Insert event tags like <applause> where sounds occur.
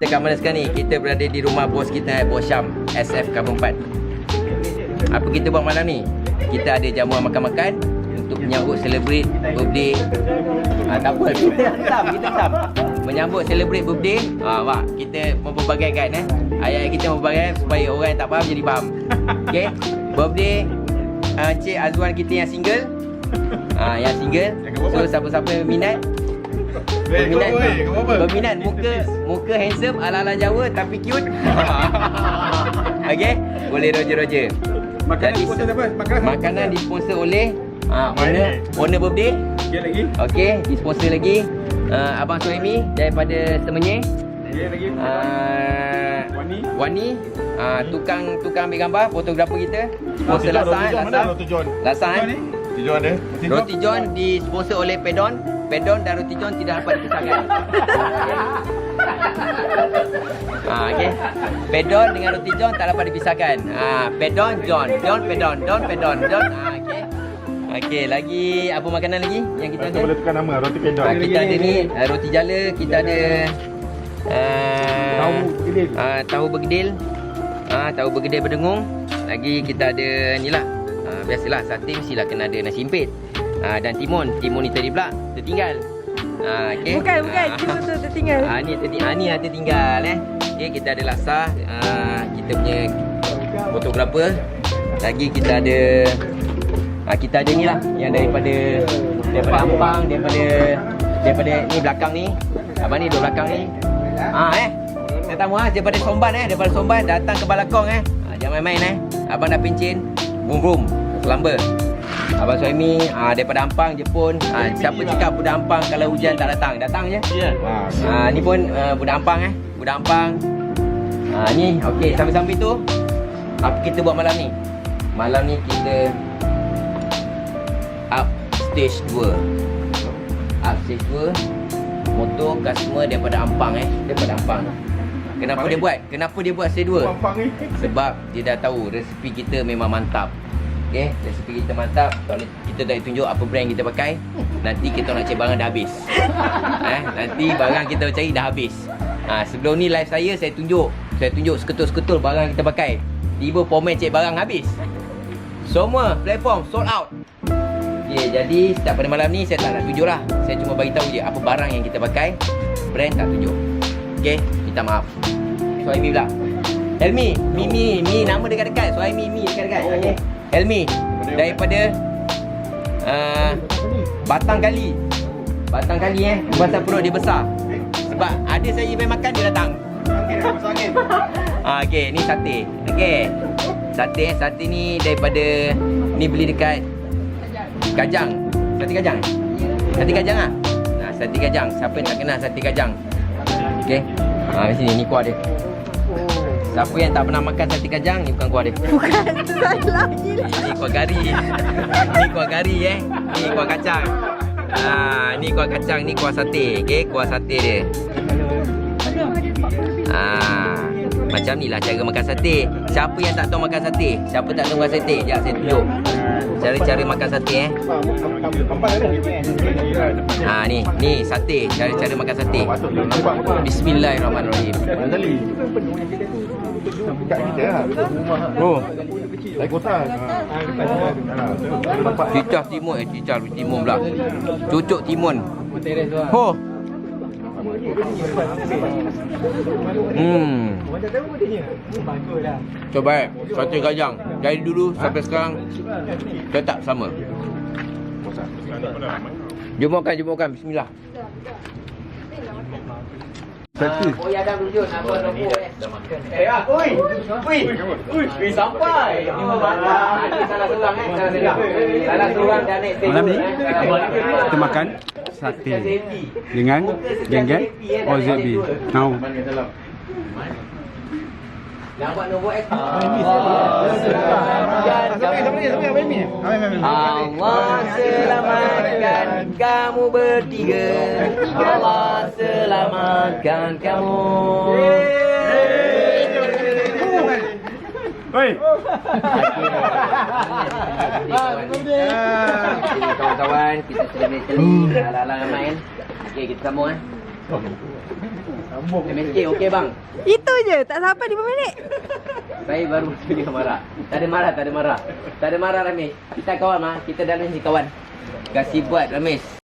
Kita kat mana sekarang ni? Kita berada di rumah bos kita, Bos Syam, SF Kampung 4. Apa kita buat malam ni? Kita ada jamuan makan-makan untuk menyambut celebrate birthday. Ah, tak apa, kita hantam, kita hantam. Menyambut celebrate birthday. Ah, wah, kita memperbagaikan eh. Ayat-ayat kita memperbagaikan supaya orang yang tak faham jadi faham. Okey. Birthday uh, Cik Azwan kita yang single. Ah, yang single. So siapa-siapa yang minat Berminat. Berminat. Muka Muka handsome Ala-ala Jawa Tapi cute. <laughs> Okay Boleh roger-roger Makanan Jadi, sponsor siapa? Makanan? Makanan disponsor oleh ah, Owner Owner birthday. Sikit lagi. Okay Disponsor lagi uh, Abang Suhaimi Daripada Semenyih Sikit lagi. Uh, Wani. Wani. Uh, Tukang Tukang ambil gambar Fotografer kita. Sponsor Lasan Lasan. Lasan. Roti John ada. Roti John. Roti John disponsor oleh Pedon. Pedon dan Roti John tidak dapat dipisahkan. <laughs> Ah, okey. Pedon dengan Roti John tak dapat dipisahkan. Ah, Pedon John, John Pedon, Don Pedon, John. Ah, okey. Okey, lagi apa makanan lagi yang kita Kita ada? boleh tukar nama roti pendok. Ah, kita ada ni ah, roti jala, kita ada ah, Tahu bergedil. Ah, tahu bergedil. Ah, tahu bergedil berdengung. Lagi kita ada ni lah. Ah, biasalah sate mestilah kena ada nasi impit. Ah, dan timun. Timun ni tadi pula tertinggal. Ah, okey. Bukan, bukan. Ah, Cuma tu tertinggal. Ah, ni tertinggal. Ah, ni yang tertinggal eh. Okey, kita ada laksa. Ah, kita punya fotografer. Lagi kita ada ah, kita ada ni lah yang daripada daripada Ampang, daripada daripada ni belakang ni. Abang ni duduk belakang ni. Ah eh. Saya tamu ah daripada Somban eh, daripada Somban datang ke Balakong eh. Ah, jangan main-main eh. Abang dah pencin. Boom boom. Selamba. Abang Suhaimi ah, daripada Ampang Jepun. Ah, siapa cakap budak Ampang kalau hujan tak datang? Datang je. Ya. Ah, ni pun uh, budak Ampang eh. Budak Ampang. Ah, ni okey sambil-sambil tu apa kita buat malam ni? Malam ni kita up stage 2. Up stage 2 motor customer daripada Ampang eh, daripada Ampang. Kenapa dia buat? Kenapa dia buat stage 2? Pampang ni. Sebab dia dah tahu resepi kita memang mantap. Okey, resepi kita mantap. Kita dah tunjuk apa brand kita pakai, nanti kita nak cari barang dah habis. eh, nanti barang kita cari dah habis. Ha, sebelum ni live saya saya tunjuk, saya tunjuk seketul-seketul barang kita pakai. Tiba pomen cek barang habis. Semua platform sold out. Okay, jadi setiap pada malam ni saya tak nak tunjuk lah. Saya cuma bagi tahu je apa barang yang kita pakai. Brand tak tunjuk. Okay, minta maaf. Suhaimi pula. Helmi, Mimi, Mi nama dekat-dekat. Suhaimi, Mi dekat-dekat. Okay. Helmi daripada uh, Batang Kali. Batang Kali eh. Pasal perut dia besar. Sebab ada saya main makan dia datang. <laughs> Ah, okay, ni sate. Okay. Sate, sate ni daripada ni beli dekat Kajang. Sate Kajang. eh? Sate Kajang ah. Nah, sate Kajang. Siapa yang tak kenal sate Kajang? Okey. Ha, sini ni kuah dia. Siapa yang tak pernah makan sate Kajang, ni bukan kuah dia. Bukan salah gila. Ni, ni kuah gari. ni kuah gari eh. Ni kuah kacang. Ha, ni kuah kacang, ni kuah sate. Okey, kuah sate dia. Ha, macam ni lah cara makan sate. Siapa yang tak tahu makan sate? Siapa tak tahu makan sate? Sekejap saya tunjuk. Cara-cara makan sate eh. Ha ni, ni sate. Cara-cara makan sate. Bismillahirrahmanirrahim. Lah. Oh, Lain kota. Nampak. cicah timun eh, cicah timun pula. Cucuk timun. Ho. Hmm. Coba eh, sate kajang. Dari dulu sampai sekarang tetap sama. Jom makan, jom makan. Bismillah. Satu. Oh, ya dah wujud apa nombor eh. Eh, ah, oi. Oi. Oi, sampai. Ini mana? Ini salah seorang eh, salah seorang. Salah seorang dah naik stage. Malam ni eh. kita makan sate dengan geng-geng OZB. Now nombor eh. Ah, Allah selamatkan kamu bertiga. Allah selamatkan kamu. Oi. Kawan-kawan, kita celebrate-celebrate ala-ala main. Okey, kita sambung eh. MSK okey bang. Itu je. Tak sampai 5 minit. Saya baru dia marah. Tak ada marah, tak ada marah. Tak ada marah Ramesh. Kita kawan mah, kita dalam si kawan. Kasih buat Ramesh.